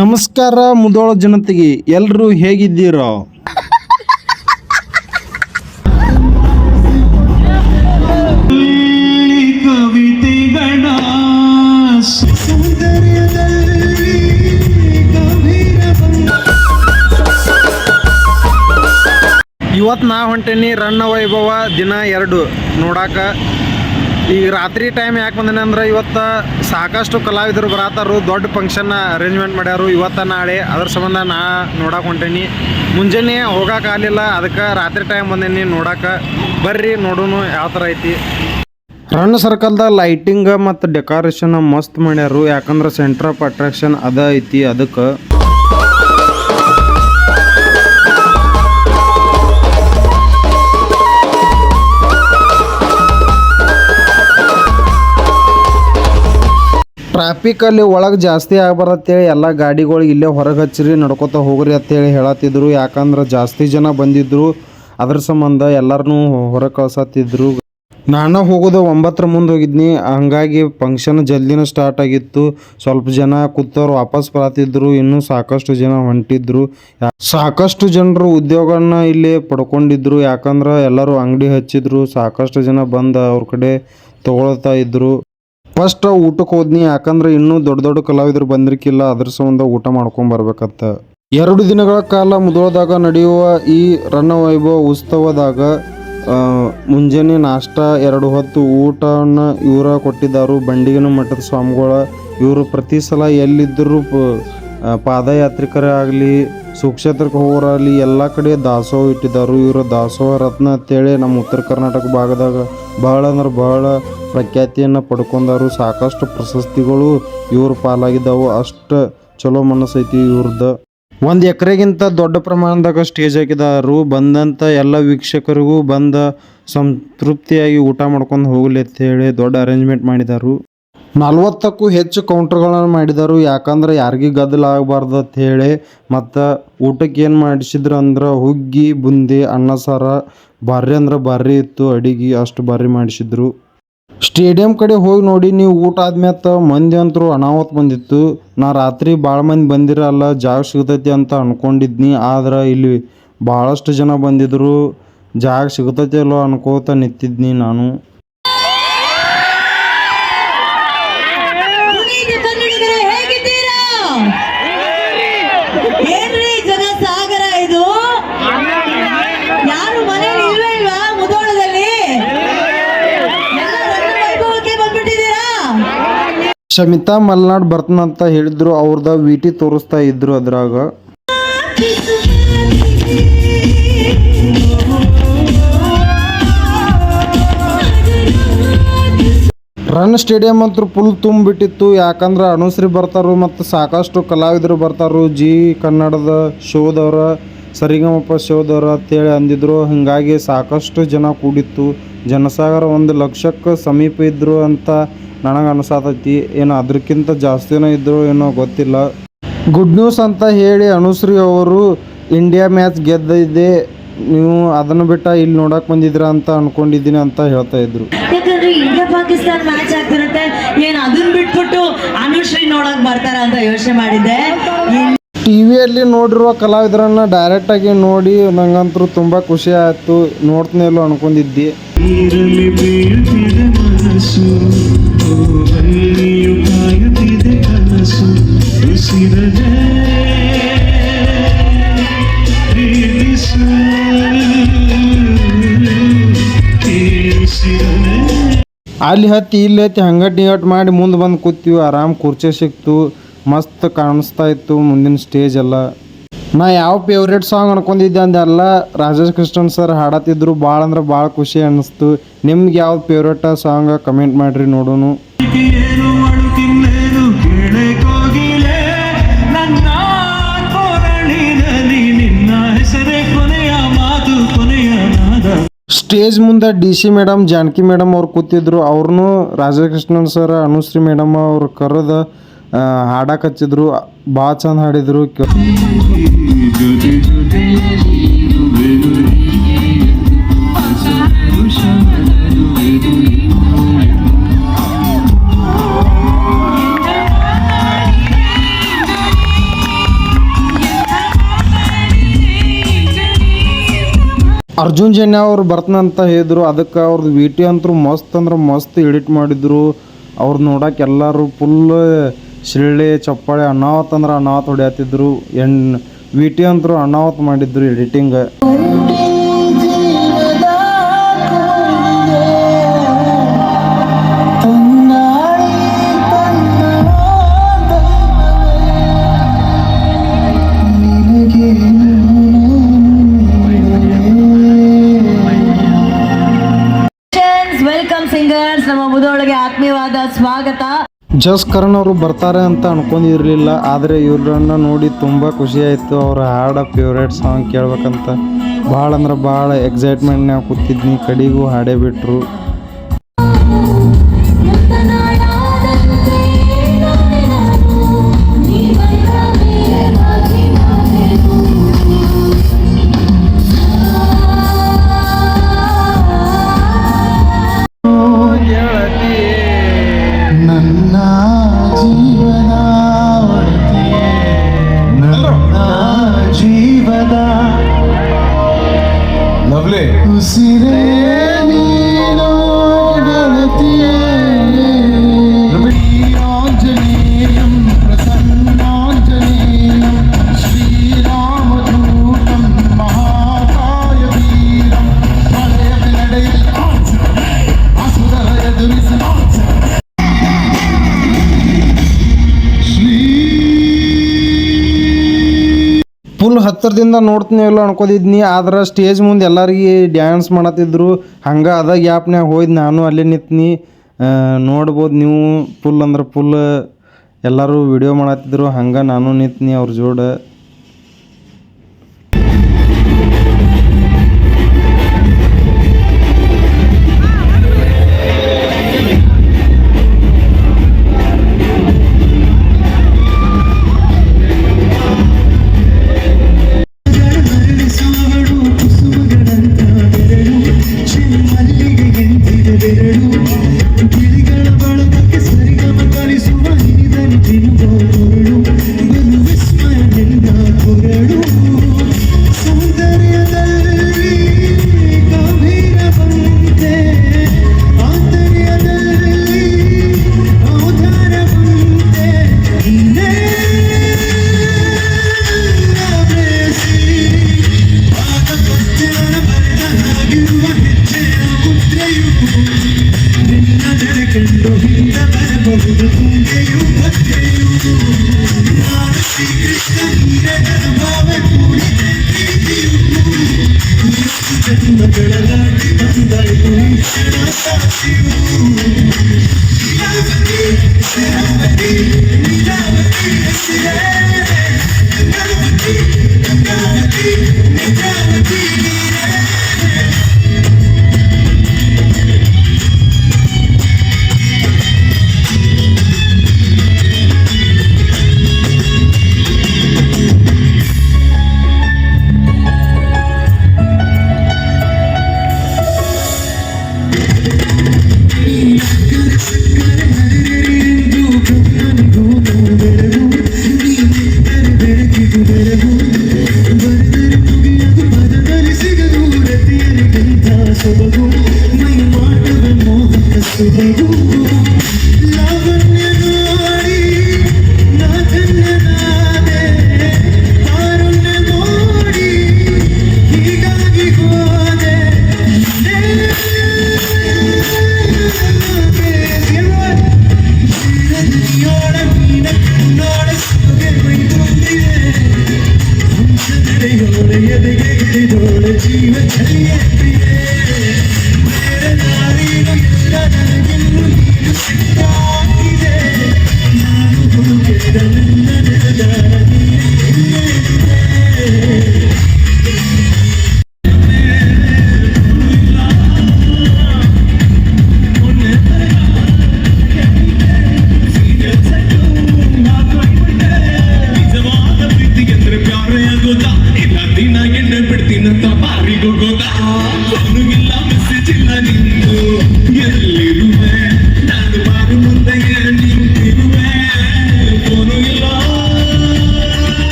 ನಮಸ್ಕಾರ ಮುದೋಳ ಜನತೆಗೆ ಎಲ್ಲರೂ ಹೇಗಿದ್ದೀರೋ? ಇವತ್ತು ನಾ ಹೊಂಟೇನಿ ರಣ್ಣ ವೈಭವ ದಿನ ಎರಡು ನೋಡಾಕ. ಈಗ ರಾತ್ರಿ ಟೈಮ್ ಯಾಕೆ ಬಂದನೆ ಅಂದ್ರೆ ಇವತ್ತು ಸಾಕಷ್ಟು ಕಲಾವಿದರು ಬರತ್ತಾರು ದೊಡ್ಡ ಫಂಕ್ಷನ್ ಅರೇಂಜ್ಮೆಂಟ್ ಮಾಡ್ಯಾರು. ಇವತ್ತು ನಾಳೆ ಅದ್ರ ಸಂಬಂಧ ನಾ ನೋಡಕ್ಕೆ ಹೊಂಟೇನಿ. ಮುಂಜಾನೆ ಹೋಗಕ್ಕೆ ಆಗಲಿಲ್ಲ, ಅದಕ್ಕೆ ರಾತ್ರಿ ಟೈಮ್ ಬಂದೇನಿ ನೋಡಕ್ಕೆ ಬರ್ರಿ ನೋಡೋನು ಯಾವ ಥರ ಐತಿ. ರನ್ ಸರ್ಕಲ್ದ ಲೈಟಿಂಗ್ ಮತ್ತು ಡೆಕೋರೇಷನ್ ಮಸ್ತ್ ಮಾಡ್ಯಾರು. ಯಾಕಂದ್ರೆ ಸೆಂಟರ್ ಆಫ್ ಅಟ್ರಾಕ್ಷನ್ ಅದ ಐತಿ ಅದಕ್ಕೆ. ಟ್ರಾಫಿಕ್ ಅಲ್ಲಿ ಒಳಗೆ ಜಾಸ್ತಿ ಆಗ್ಬಾರತ್ತೇಳಿ, ಎಲ್ಲ ಗಾಡಿಗಳು ಇಲ್ಲೇ ಹೊರಗೆ ಹಚ್ಚಿರಿ, ನಡ್ಕೊತ ಹೋಗ್ರಿ ಅಂತೇಳಿ ಹೇಳತ್ತಿದ್ರು. ಯಾಕಂದ್ರೆ ಜಾಸ್ತಿ ಜನ ಬಂದಿದ್ರು. ಅದ್ರ ಸಂಬಂಧ ಎಲ್ಲರನ್ನೂ ಹೊರಗೆ ಕಳ್ಸತ್ತಿದ್ರು. ನಾನು ಹೋಗೋದು ಒಂಬತ್ತರ ಮುಂದೆ ಹೋಗಿದ್ನಿ. ಹಂಗಾಗಿ ಫಂಕ್ಷನ್ ಜಲ್ದಿನ ಸ್ಟಾರ್ಟ್ ಆಗಿತ್ತು. ಸ್ವಲ್ಪ ಜನ ಕೂತವ್ರು ವಾಪಸ್ ಬರತ್ತಿದ್ರು. ಇನ್ನೂ ಸಾಕಷ್ಟು ಜನ ಹೊಂಟಿದ್ರು. ಸಾಕಷ್ಟು ಜನರು ಉದ್ಯೋಗನ ಇಲ್ಲಿ ಪಡ್ಕೊಂಡಿದ್ರು. ಯಾಕಂದ್ರೆ ಎಲ್ಲರೂ ಅಂಗಡಿ ಹಚ್ಚಿದ್ರು. ಸಾಕಷ್ಟು ಜನ ಬಂದು ಅವ್ರ ಕಡೆ ತಗೊಳ್ತಾ ಇದ್ರು. ಫಸ್ಟ್ ಊಟಕ್ಕೆ ಹೋದ್ನಿ, ಯಾಕಂದ್ರೆ ಇನ್ನೂ ದೊಡ್ಡ ದೊಡ್ಡ ಕಲಾವಿದರು ಬಂದಿರಕಿಲ್ಲ, ಅದ್ರ ಸಂಬಂಧ ಊಟ ಮಾಡ್ಕೊಂಡ್ ಬರ್ಬೇಕತ್ತ ಎರಡು ದಿನಗಳ ಕಾಲ ಮುದೋಳದಾಗ ನಡೆಯುವ ಈ ರಣವೈಭವ ವೈಭವ ಉತ್ಸವದಾಗ ಮುಂಜಾನೆ ನಾಷ್ಟ, ಎರಡು ಹೊತ್ತು ಊಟನ ಇವರ ಕೊಟ್ಟಿದ್ದಾರು. ಬಂಡಿಗನ ಮಠದ ಸ್ವಾಮಿಗಳ ಇವರು ಪ್ರತಿ ಸಲ ಎಲ್ಲಿದ್ದರೂ ಪಾದಯಾತ್ರಿಕರೇ ಆಗಲಿ ಸುಕ್ಷೇತ್ರಕ್ಕೆ ಹೋಗೋರಲ್ಲಿ ಎಲ್ಲ ಕಡೆ ದಾಸೋಹ ಇಟ್ಟಿದ್ದಾರೆ. ಇವರು ದಾಸೋಹ ರತ್ನ ಅಂತೇಳಿ ನಮ್ಮ ಉತ್ತರ ಕರ್ನಾಟಕ ಭಾಗದಾಗ ಬಹಳ ಅಂದ್ರೆ ಬಹಳ ಪ್ರಖ್ಯಾತಿಯನ್ನು ಪಡ್ಕೊಂಡಾರು. ಸಾಕಷ್ಟು ಪ್ರಶಸ್ತಿಗಳು ಇವ್ರ ಪಾಲಾಗಿದ್ದಾವು. ಅಷ್ಟು ಚಲೋ ಮನಸ್ಸೈತಿ ಇವ್ರದ್ದು ಒಂದು ಎಕರೆಗಿಂತ ದೊಡ್ಡ ಪ್ರಮಾಣದಾಗ ಸ್ಟೇಜ್ ಹಾಕಿದಾರು. ಬಂದಂಥ ಎಲ್ಲ ವೀಕ್ಷಕರಿಗೂ ಬಂದ ಸಂತೃಪ್ತಿಯಾಗಿ ಊಟ ಮಾಡ್ಕೊಂಡು ಹೋಗಲಿ ಅಂತ ಹೇಳಿ ದೊಡ್ಡ ಅರೇಂಜ್ಮೆಂಟ್ ಮಾಡಿದಾರು. ನಲ್ವತ್ತಕ್ಕೂ ಹೆಚ್ಚು ಕೌಂಟರ್ಗಳನ್ನು ಮಾಡಿದರು. ಯಾಕಂದ್ರೆ ಯಾರಿಗೂ ಗದ್ದಲ ಆಗಬಾರ್ದು ಅಂತ ಹೇಳಿ ಮತ್ತು ಊಟಕ್ಕೆ ಏನು ಮಾಡಿಸಿದ್ರು ಅಂದ್ರೆ ಹುಗ್ಗಿ, ಬುಂದಿ, ಅನ್ನ, ಸಾರ ಭಾರಿ ಅಂದ್ರೆ ಭಾರಿ ಇತ್ತು, ಅಡಿಗೆ ಅಷ್ಟು ಭಾರಿ ಮಾಡಿಸಿದ್ರು. ಸ್ಟೇಡಿಯಂ ಕಡೆ ಹೋಗಿ ನೋಡಿ ನೀವು ಊಟ ಆದ್ಮ್ಯಾತ ಮಂದಿ ಅಂತರೂ ಅನಾಹುತ ಬಂದಿತ್ತು. ನಾ ರಾತ್ರಿ ಭಾಳ ಮಂದಿ ಬಂದಿರಲ್ಲ, ಜಾಗ ಸಿಗ್ತೈತಿ ಅಂತ ಅನ್ಕೊಂಡಿದ್ನಿ. ಆದ್ರೆ ಇಲ್ಲಿ ಭಾಳಷ್ಟು ಜನ ಬಂದಿದ್ರು. ಜಾಗ ಸಿಗ್ತೈತಿ ಅಲ್ಲೋ ಅನ್ಕೋತ ನಿಂತಿದ್ನಿ ನಾನು. ಶಮಿತಾ ಮಲ್ನಾಡ್ ಬರ್ತನಂತ ಹೇಳಿದ್ರು, ಅವ್ರದ ವಿಟಿ ತೋರಿಸ್ತಾ ಇದ್ರು ಅದ್ರಾಗ. ರನ್ ಸ್ಟೇಡಿಯಂ ಅಂತೂ ಫುಲ್ ತುಂಬಿಟ್ಟಿತ್ತು. ಯಾಕಂದ್ರೆ ಅನುಶ್ರೀ ಬರ್ತಾರು ಮತ್ತು ಸಾಕಷ್ಟು ಕಲಾವಿದರು ಬರ್ತಾರು. ಜಿ ಕನ್ನಡದ ಶೋದವ್ರ, ಸರಿಗಮಪ ಶೋದವ್ರ ಅಂತೇಳಿ ಅಂದಿದ್ರು. ಹಾಗಾಗಿ ಸಾಕಷ್ಟು ಜನ ಕೂಡಿತ್ತು. ಜನಸಾಗರ ಒಂದು ಲಕ್ಷಕ್ಕೆ ಸಮೀಪ ಇದ್ದರು ಅಂತ ನನಗೆ ಅನಿಸತೈತಿ ಏನು ಅದಕ್ಕಿಂತ ಜಾಸ್ತಿನೇ ಇದ್ದರು ಏನೋ ಗೊತ್ತಿಲ್ಲ. ಗುಡ್ ನ್ಯೂಸ್ ಅಂತ ಹೇಳಿ ಅನುಶ್ರೀ ಅವರು ಇಂಡಿಯಾ ಮ್ಯಾಚ್ ಗೆದ್ದಿದೆ ನೀವು ಅದನ್ನು ಬಿಟ್ಟ ಇಲ್ಲಿ ನೋಡಕ್ ಬಂದಿದ್ರ ಅಂತ ಅನ್ಕೊಂಡಿದ್ದೀನಿ ಅಂತ ಹೇಳ್ತಾ ಇದ್ರು. ಯಾಕಂದ್ರೆ ಇಂಡಿಯಾ ಪಾಕಿಸ್ತಾನ ಮ್ಯಾಚ್ ಆಗ್ತಿರುತ್ತೆ. ಏನ್ ಅದನ್ನ ಬಿಟ್ಬಿಟ್ಟು ಅನುಶ್ರೀ ನೋಡಕ್ ಬರ್ತಾರ ಅಂತ ಯೋಚನೆ ಮಾಡಿದ್ದೆ. ಟಿವಿಯಲ್ಲಿ ನೋಡಿರುವ ಕಲಾವಿದರನ್ನ ಡೈರೆಕ್ಟ್ ಆಗಿ ನೋಡಿ ನಂಗಂತೂ ತುಂಬಾ ಖುಷಿ ಆಯ್ತು. ನೋಡ್ತಾನೆ ಅನ್ಕೊಂಡಿದ್ದೆ. ಅಲ್ಲಿ ಹತ್ತಿ, ಇಲ್ಲಿ ಹತ್ತಿ ಹಂಗಟ್ ನಿಗಟ್ ಮಾಡಿ ಮುಂದೆ ಬಂದು ಕೂತೀವಿ. ಆರಾಮ್ ಕುರ್ಚಿ ಸಿಕ್ತು. ಮಸ್ತ್ ಕಾಣಿಸ್ತಾ ಇತ್ತು ಮುಂದಿನ ಸ್ಟೇಜ್ ಎಲ್ಲ. ನಾ ಯಾವ ಫೇವ್ರೇಟ್ ಸಾಂಗ್ ಅನ್ಕೊಂಡಿದ್ದೆ ಅಂದೆಲ್ಲ ರಾಜೇಶ್ ಕೃಷ್ಣನ್ ಸರ್ ಹಾಡತ್ತಿದ್ರು. ಭಾಳ ಅಂದ್ರೆ ಭಾಳ ಖುಷಿ ಅನ್ನಿಸ್ತು. ನಿಮ್ಗೆ ಯಾವ್ದು ಫೇವ್ರೇಟ್ ಸಾಂಗ್ ಕಮೆಂಟ್ ಮಾಡ್ರಿ ನೋಡೋನು. ಸ್ಟೇಜ್ ಮುಂದೆ D C madam, Janaki madam ಅವ್ರು ಕೂತಿದ್ರು. ಅವ್ರನ್ನೂ ರಾಜಕೃಷ್ಣನ್ ಸರ್, ಅನುಶ್ರೀ ಮೇಡಮ್ ಅವ್ರು ಕರೆದ ಹಾಡಕ್ಕೆ ಹಚ್ಚಿದ್ರು ಭಾಳ ಚಂದ ಹಾಡಿದ್ರು. ಅರ್ಜುನ್ ಜನ್ಯ ಅವ್ರು ಬರ್ತನಂತ ಹೇಳಿದ್ರು. ಅದಕ್ಕೆ ಅವ್ರದ್ದು ವಿಟಿ ಅಂತೂ ಮಸ್ತ್ ಅಂದ್ರೆ ಮಸ್ತ್ ಎಡಿಟ್ ಮಾಡಿದ್ರು. ಅವ್ರು ನೋಡಕ್ಕೆ ಎಲ್ಲರೂ ಫುಲ್ ಶಿಳ್ಳೆ ಚಪ್ಪಾಳೆ ಅನಾವತ್ ಅಂದ್ರೆ ಅನಾವತ್ ಹೊಡ್ಯಾತಿದ್ರು. ವಿ ಟಿ ಅಂತೂ ಅನಾವತ್ ಮಾಡಿದ್ರು ಎಡಿಟಿಂಗ್ ಸ್ವಾಗತ. ಜಸ್ ಕರಣ್ ಅವರು ಬರ್ತಾರೆ ಅಂತ ಅನ್ಕೊಂಡಿರ್ಲಿಲ್ಲ, ಆದರೆ ಇವ್ರನ್ನ ನೋಡಿ ತುಂಬ ಖುಷಿ ಆಯಿತು. ಅವ್ರ ಹಾಡ ಫೇವ್ರೇಟ್ ಸಾಂಗ್ ಕೇಳ್ಬೇಕಂತ. ಭಾಳ ಅಂದ್ರೆ ಭಾಳ ಎಕ್ಸೈಟ್ಮೆಂಟ್ನಾಗ ಕೂತಿದ್ನಿ. ಕಡೆಗೂ ಹಾಡೇ ಬಿಟ್ರು. ಹತ್ತಿರದಿಂದ ನೋಡ್ತೀನಿ ಎಲ್ಲ ಅನ್ಕೋದಿದ್ನಿ ಆದ್ರೆ ಸ್ಟೇಜ್ ಮುಂದೆ ಎಲ್ಲರಿಗೆ ಡ್ಯಾನ್ಸ್ ಮಾಡತ್ತಿದ್ರು. ಹಂಗೆ ಅದ ಗ್ಯಾಪ್ನ್ಯಾಗ ಹೋಯ್ದು ನಾನು ಅಲ್ಲೇ ನಿಂತ್ನಿ. ನೋಡ್ಬೋದು ನೀವು ಫುಲ್ ಅಂದ್ರೆ ಫುಲ್ ಎಲ್ಲರೂ ವಿಡಿಯೋ ಮಾಡತ್ತಿದ್ರು. ಹಂಗೆ ನಾನು ನಿಂತ್ನಿ ಅವ್ರ ಜೋಡ. ದಾಟಿ ಬಂದಾಯಿತು ಈ ಕ್ಷಣ എതികോട് എതികോട് ജീവൻ ചെറിയ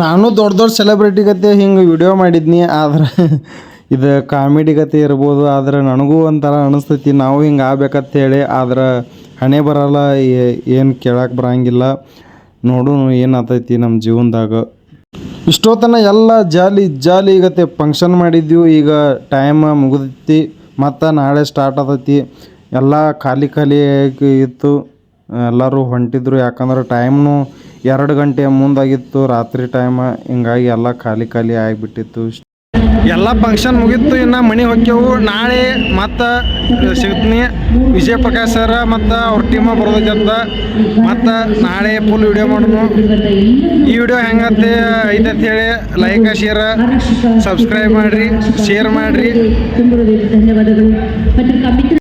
ನಾನು ದೊಡ್ಡ ದೊಡ್ಡ ಸೆಲೆಬ್ರಿಟಿ ಗತೆ ಹಿಂಗೆ ವಿಡಿಯೋ ಮಾಡಿದ್ನಿ, ಆದ್ರೆ ಇದು ಕಾಮಿಡಿ ಕತೆ ಇರ್ಬೋದು, ಆದ್ರೆ ನನಗೂ ಒಂಥರ ಅನಿಸ್ತೈತಿ. ನಾವು ಹಿಂಗೆ ಆಗ್ಬೇಕಂತ ಹೇಳಿ, ಆದ್ರೆ ಹಣೆ ಬರಲ್ಲ ಏನು ಕೇಳಕ್ಕೆ ಬರಂಗಿಲ್ಲ. ನೋಡು ಏನು ಆತೈತಿ ನಮ್ಮ ಜೀವನದಾಗ. ಇಷ್ಟೊತ್ತನ ಎಲ್ಲ ಜಾಲಿ ಜಾಲಿ ಗತೆ ಫಂಕ್ಷನ್ ಮಾಡಿದ್ವಿ. ಈಗ ಟೈಮ್ ಮುಗಿದೈತಿ, ಮತ್ತು ನಾಳೆ ಸ್ಟಾರ್ಟ್ ಆತೈತಿ. ಎಲ್ಲ ಖಾಲಿ ಖಾಲಿ ಇತ್ತು. ಎಲ್ಲರೂ ಹೊಂಟಿದ್ರು, ಯಾಕಂದ್ರೆ ಟೈಮ್ನು ಎರಡು ಗಂಟೆ ಮುಂದಾಗಿತ್ತು. ರಾತ್ರಿ ಟೈಮ್ ಹಿಂಗಾಗಿ ಎಲ್ಲ ಖಾಲಿ ಖಾಲಿ ಆಗಿಬಿಟ್ಟಿತ್ತು. ಎಲ್ಲ ಫಂಕ್ಷನ್ ಮುಗೀತು. ಇನ್ನು ಮನೆ ಹೊಕ್ಕೆವು ನಾಳೆ ಮತ್ತು ಸಿಗ್ತೀನಿ. ವಿಜಯ್ ಪ್ರಕಾಶ್ ಸರ್ ಮತ್ತು ಅವ್ರ ಟೀಮ ಬರೋದಕ್ಕಂತ ಮತ್ತು ನಾಳೆ ಫುಲ್ ವಿಡಿಯೋ ಮಾಡೋಣ ಈ ವಿಡಿಯೋ ಹೆಂಗತ್ತೆ ಐತಂತ ಹೇಳಿ ಲೈಕ್ ಶೇರ್ ಸಬ್ಸ್ಕ್ರೈಬ್ ಮಾಡಿರಿ. ಶೇರ್ ಮಾಡಿರಿ. ಧನ್ಯವಾದಗಳು. ಮತ್ತು